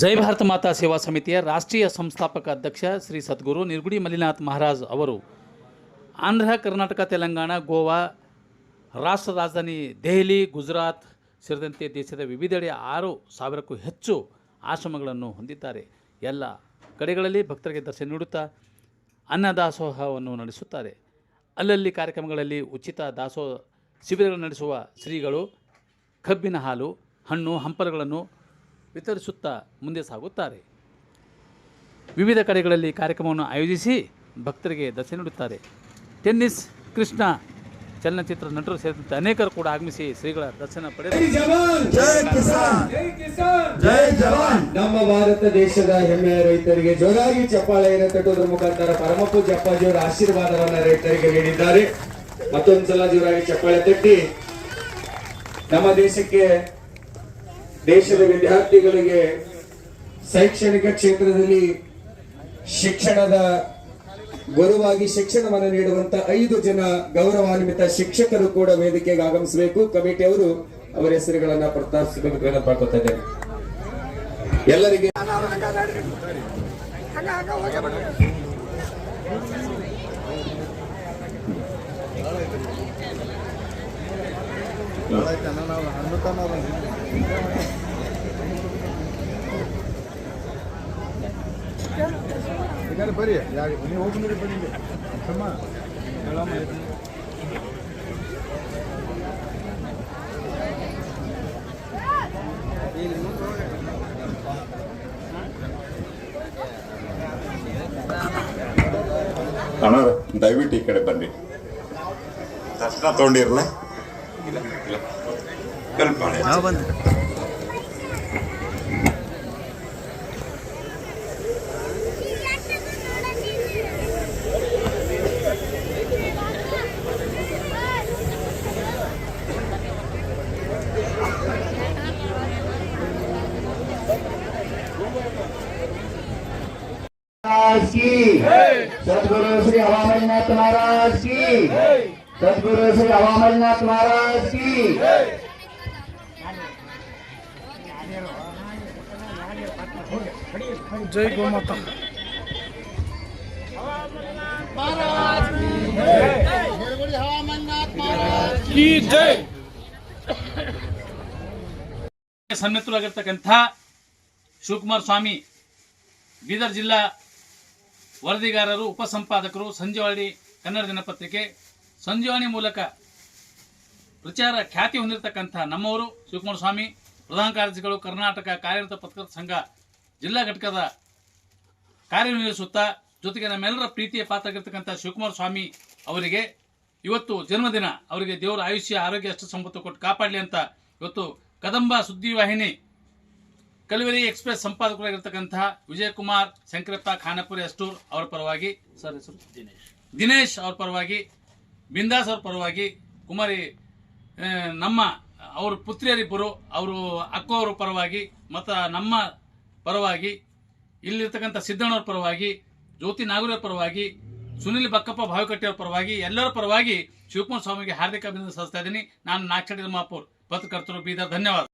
ಜೈ ಭಾರತ ಮಾತಾ ಸೇವಾ ಸಮಿತಿಯ ರಾಷ್ಟ್ರೀಯ ಸಂಸ್ಥಾಪಕ ಅಧ್ಯಕ್ಷ ಶ್ರೀ ಸದ್ಗುರು ನಿರ್ಗುಡಿ ಮಲ್ಲಿನಾಥ್ ಮಹಾರಾಜ್ ಅವರು ಆಂಧ್ರ, ಕರ್ನಾಟಕ, ತೆಲಂಗಾಣ, ಗೋವಾ, ರಾಷ್ಟ್ರ ರಾಜಧಾನಿ ದೆಹಲಿ, ಗುಜರಾತ್ ಸೇರಿದಂತೆ ದೇಶದ ವಿವಿಧೆಡೆ ಆರು ಸಾವಿರಕ್ಕೂ ಹೆಚ್ಚು ಆಶ್ರಮಗಳನ್ನು ಹೊಂದಿದ್ದಾರೆ. ಎಲ್ಲ ಕಡೆಗಳಲ್ಲಿ ಭಕ್ತರಿಗೆ ದರ್ಶನ ನೀಡುತ್ತಾ ಅನ್ನದಾಸೋಹವನ್ನು ನಡೆಸುತ್ತಾರೆ. ಅಲ್ಲಲ್ಲಿ ಕಾರ್ಯಕ್ರಮಗಳಲ್ಲಿ ಉಚಿತ ದಾಸೋಹ ಶಿಬಿರಗಳನ್ನು ನಡೆಸುವ ಶ್ರೀಗಳು, ಕಬ್ಬಿನ ಹಾಲು, ಹಣ್ಣು, ಹಂಪಲುಗಳನ್ನು ವಿತರಿಸುತ್ತಾ ಮುಂದೆ ಸಾಗುತ್ತಾರೆ. ವಿವಿಧ ಕಡೆಗಳಲ್ಲಿ ಕಾರ್ಯಕ್ರಮವನ್ನು ಆಯೋಜಿಸಿ ಭಕ್ತರಿಗೆ ದರ್ಶನ ನೀಡುತ್ತಾರೆ. ಟೆನ್ನಿಸ್ ಕೃಷ್ಣ ಚಲನಚಿತ್ರ ನಟರು ಸೇರಿದಂತೆ ಅನೇಕರು ಕೂಡ ಆಗಮಿಸಿ ಶ್ರೀಗಳ ದರ್ಶನ ಪಡೆದು ಜವಾನ್! ಜೈ ಕಿಸಾನ್! ಜೈ ಜವಾನ್! ನಮ್ಮ ಭಾರತ ದೇಶದ ಹೆಮ್ಮೆಯ ರೈತರಿಗೆ ಜೋರಾಗಿ ಚಪ್ಪಾಳೆಯನ್ನು ತಟ್ಟುವುದರ ಮುಖಾಂತರ ಪರಮ ಪೂಜ್ಯ ಆಶೀರ್ವಾದವನ್ನು ಆಶೀರ್ವಾದವನ್ನ ರೈತರಿಗೆ ನೀಡಿದ್ದಾರೆ. ಮತ್ತೊಂದ್ಸಲ ಜೋರಾಗಿ ಚಪ್ಪಾಳೆ ತಟ್ಟಿ. ನಮ್ಮ ದೇಶಕ್ಕೆ ದೇಶದ ವಿದ್ಯಾರ್ಥಿಗಳಿಗೆ ಶೈಕ್ಷಣಿಕ ಕ್ಷೇತ್ರದಲ್ಲಿ ಶಿಕ್ಷಣದ ಗುರುವಾಗಿ ಶಿಕ್ಷಣವನ್ನು ನೀಡುವಂತ ಐದು ಜನ ಗೌರವಾನ್ವಿತ ಶಿಕ್ಷಕರು ಕೂಡ ವೇದಿಕೆಗೆ ಆಗಮಿಸಬೇಕು. ಕಮಿಟಿ ಅವರು ಅವರ ಹೆಸರುಗಳನ್ನ ಪ್ರಸ್ತಾಪಿಸಬೇಕು ಅಂತ ಇದ್ದೇನೆ. ಎಲ್ಲರಿಗೆ ಬರ್ರಿ ಬನ್ನಿ ಅಣ್ಣ ದಯವಿಟ್ಟು ಈ ಕಡೆ ಬನ್ನಿ. ದರ್ಶನ ತಗೊಂಡಿರಲ್ಲ? कल पाने ना सदगुरु श्री हवामलनाथ महाराज की। सदगुरु श्री हवामलनाथ महाराज की। ಜೈ ಗೋಮಾತಾ. ಸನ್ನಿಹಿತರಾಗಿರ್ತಕ್ಕಂಥ ಶಿವಕುಮಾರ್ ಸ್ವಾಮಿ ಬೀದರ್ ಜಿಲ್ಲಾ ವರದಿಗಾರರು ಉಪಸಂಪಾದಕರು ಸಂಜೆವಾಣಿ ಕನ್ನಡ ದಿನಪತ್ರಿಕೆ ಸಂಜೆವಾಣಿ ಮೂಲಕ ಪ್ರಚಾರ ಖ್ಯಾತಿ ಹೊಂದಿರತಕ್ಕಂಥ ನಮ್ಮವರು ಶಿವಕುಮಾರ ಸ್ವಾಮಿ ಪ್ರಧಾನ ಕಾರ್ಯದರ್ಶಿಗಳು ಕರ್ನಾಟಕ ಕಾರ್ಯರತ ಪತ್ರಕರ್ತ ಸಂಘ ಜಿಲ್ಲಾ ಘಟಕದ ಕಾರ್ಯನಿರ್ವಹಿಸುತ್ತಾ ಜೊತೆಗೆ ನಮ್ಮೆಲ್ಲರ ಪ್ರೀತಿಯ ಪಾತ್ರವಾಗಿರ್ತಕ್ಕಂಥ ಶಿವಕುಮಾರ ಸ್ವಾಮಿ ಅವರಿಗೆ ಇವತ್ತು ಜನ್ಮದಿನ. ಅವರಿಗೆ ದೇವರ ಆಯುಷ್ಯ ಆರೋಗ್ಯ ಅಷ್ಟು ಸಂಪತ್ತು ಕೊಟ್ಟು ಕಾಪಾಡಲಿ ಅಂತ ಇವತ್ತು ಕದಂಬ ಸುದ್ದಿವಾಹಿನಿ ಕಲ್ವೇರಿ ಎಕ್ಸ್ಪ್ರೆಸ್ ಸಂಪಾದಕರಾಗಿರ್ತಕ್ಕಂತಹ ವಿಜಯಕುಮಾರ್ ಶಂಕರಪ್ಪ ಖಾನಾಪುರಿ ಅಷ್ಟೂರ್ ಅವರ ಪರವಾಗಿ ಸರ್ ಹೆಸರು ದಿನೇಶ್. ದಿನೇಶ್ ಅವ್ರ ಪರವಾಗಿ ಬಿಂದಾಸ್ ಅವ್ರ ಪರವಾಗಿ ಕುಮಾರಿ ನಮ್ಮ ಅವ್ರ ಪುತ್ರಿಯರಿಬ್ಬರು ಅವರು ಅಕ್ಕವರ ಪರವಾಗಿ, ಮತ್ತು ನಮ್ಮ ಪರವಾಗಿ, ಇಲ್ಲಿರ್ತಕ್ಕಂಥ ಸಿದ್ದಣ್ಣವ್ರ ಪರವಾಗಿ, ಜ್ಯೋತಿ ನಾಗೂರ ಪರವಾಗಿ, ಸುನಿಲ್ ಬಕ್ಕಪ್ಪ ಭಾವಿಕಟ್ಟೆಯವ್ರ ಪರವಾಗಿ, ಎಲ್ಲರ ಪರವಾಗಿ ಶಿವಕುಮಾರ ಸ್ವಾಮಿಗೆ ಹಾರ್ದಿಕ ಅಭಿನಂದನೆ ಸಲ್ಲಿಸ್ತಾ ಇದ್ದೀನಿ. ನಾನು ನಾಕ್ಷಡಿ ಮಹಾಪೌರ್. ಪತ್ರಕರ್ತರು ಬೀದರ್. ಧನ್ಯವಾದ.